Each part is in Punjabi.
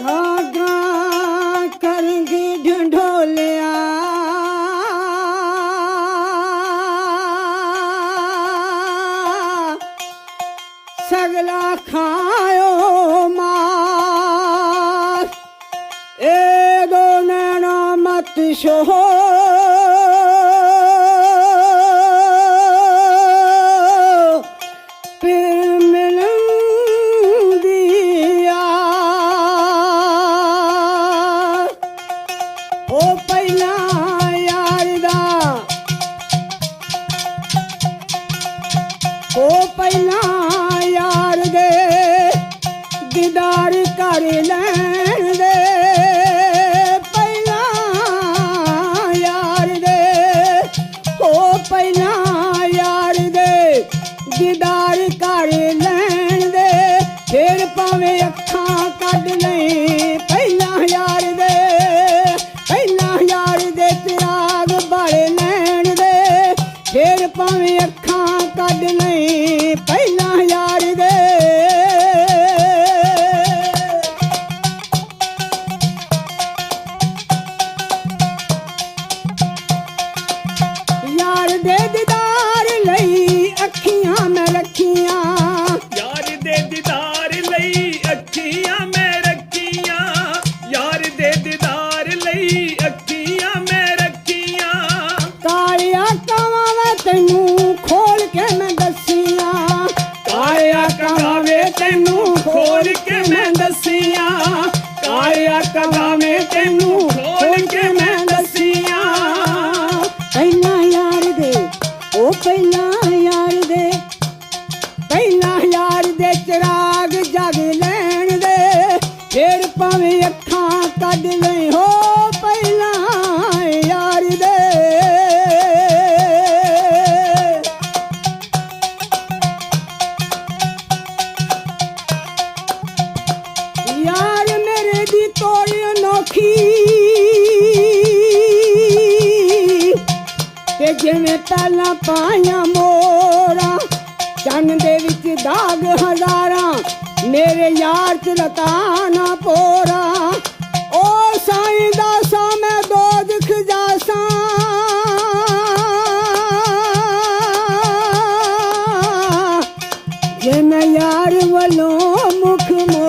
घाघा करेंगे ढोलिया सगला खायो मार एगो नैनो मत शोहो ਤੋਂ ਪਹਿਲਾਂ ਯਾਰ ਦੇ ਦੀਦਾਰ ਕਰ ਲੈ ਜਾਵੇ ਤੈਨੂੰ। ਤੇ ਜਿਵੇਂ ਤਾਲਾ ਪਾਇਆ ਮੋਰਾ, ਚੰਨ ਦੇ ਵਿੱਚ ਦਾਗ ਹਜ਼ਾਰਾਂ, ਮੇਰੇ ਯਾਰ ਚ ਰਤਾ ਨਾ ਪੋਰਾ। ਓ ਸਾਈਂ ਦਾ ਸਾ, ਮੈਂ ਦੋਜ਼ਖ ਜਾਸਾਂ। ਜੇ ਮੈਂ ਯਾਰ ਵੱਲੋਂ ਮੁਖ ਮੋ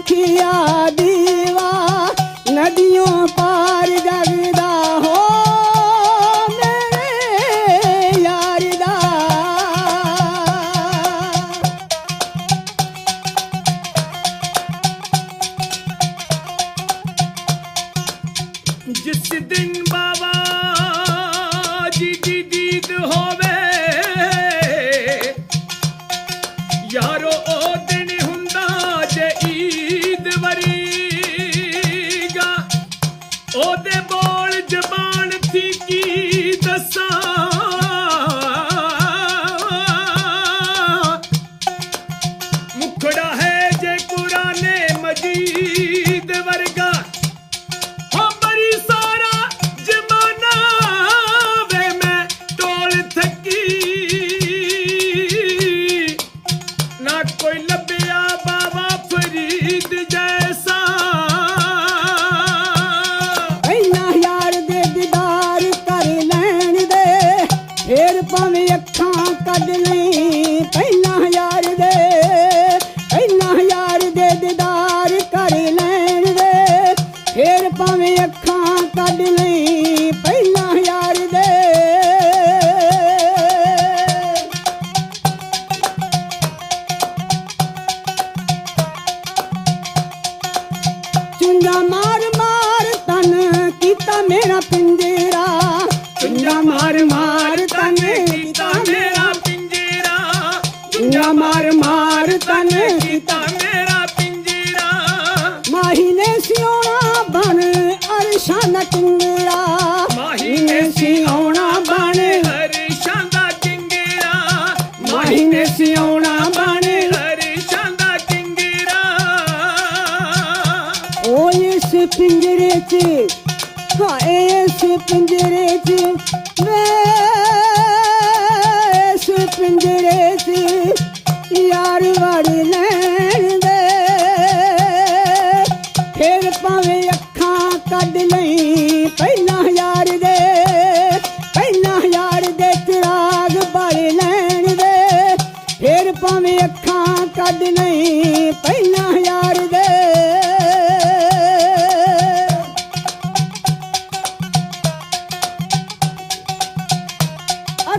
ਦੁਖੀਆ ਦੀਵਾ ਨਦੀਆਂ ਪਾਰ ਜਗਦਾ ਹੋ ਮੇਰੇ ਯਾਰ ਦਾ। ਜਿਸ ਦਿਨ ਪਹਿਲਾਂ ਯਾਰ ਦੇ ਚੁੰਝਾ ਮਾਰ ਮਾਰ ਤਨ ਕੀਤਾ ਮੇਰਾ ਪਿੰਜਰਾ ਚੁੰਝਾ ਮਾਰ ਮਾਰ ਪਿੰਜਰੇ 'ਚ। ਹਾਏ ਇਸ ਪਿੰਜਰੇ 'ਚ। ਮੈਂ ਇਸ ਪਿੰਜਰੇ 'ਚ ਯਾਰ ਵੜ ਲੈਣ ਦੇ। ਫਿਰ ਭਾਵੇਂ ਅੱਖਾਂ ਕੱਢ ਲਈ, ਪਹਿਲਾਂ ਯਾਰ ਦੇ, ਪਹਿਲਾਂ ਯਾਰ ਦੇ ਚਿਰਾਗ ਬੜ ਲੈਣ ਦੇ। ਫਿਰ ਭਾਵੇਂ ਅੱਖਾਂ ਕੱਢ ਲਈ, ਪਹਿਲਾਂ ਯਾਰ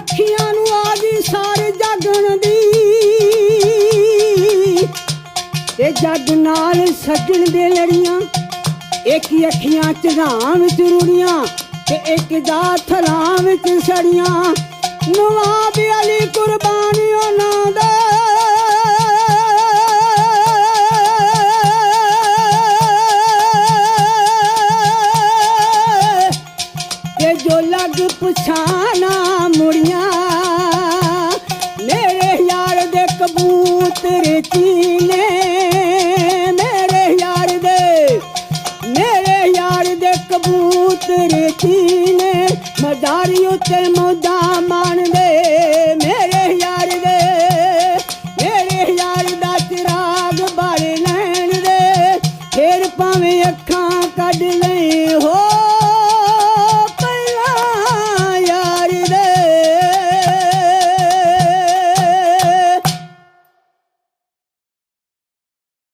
ਅੱਖੀਆਂ ਨੂੰ ਆ ਗਈ ਸਾਰੇ ਜਾਗਣ ਦੀ। ਤੇ ਜੱਗ ਨਾਲ ਸੱਜਣ ਦੇ ਲੜੀਆਂ, ਇੱਕ ਹੀ ਅੱਖੀਆਂ ਝਗਾਂ ਵਿੱਚ ਰੁੜੀਆਂ ਤੇ ਇੱਕ ਦਾ ਥਲਾਂ ਵਿੱਚ ਸੜੀਆਂ। ਨਵਾਬ ਜੋ ਲੱਗ ਪਛਾਣਾ ਮੁੜੀਆਂ। ਮੇਰੇ ਯਾਰ ਦੇ ਕਬੂਤਰ ਚੀਨੇ। ਮੇਰੇ ਯਾਰ ਦੇ, ਮੇਰੇ ਯਾਰ ਦੇ ਕਬੂਤਰ ਚੀਨੇ। ਮਦਾਰੀ ਉਤੇ ਮੋਦਾ ਮੇਰੇ ਯਾਰ ਦੇ। ਮੇਰੇ ਯਾਰ ਦਾ ਚਿਰਾਗ ਬਾਲ ਲੈਣ ਦੇ। ਫੇਰ ਭਾਵੇਂ ਅੱਖਾਂ ਕੱਢ ਲਈ ਹੋ।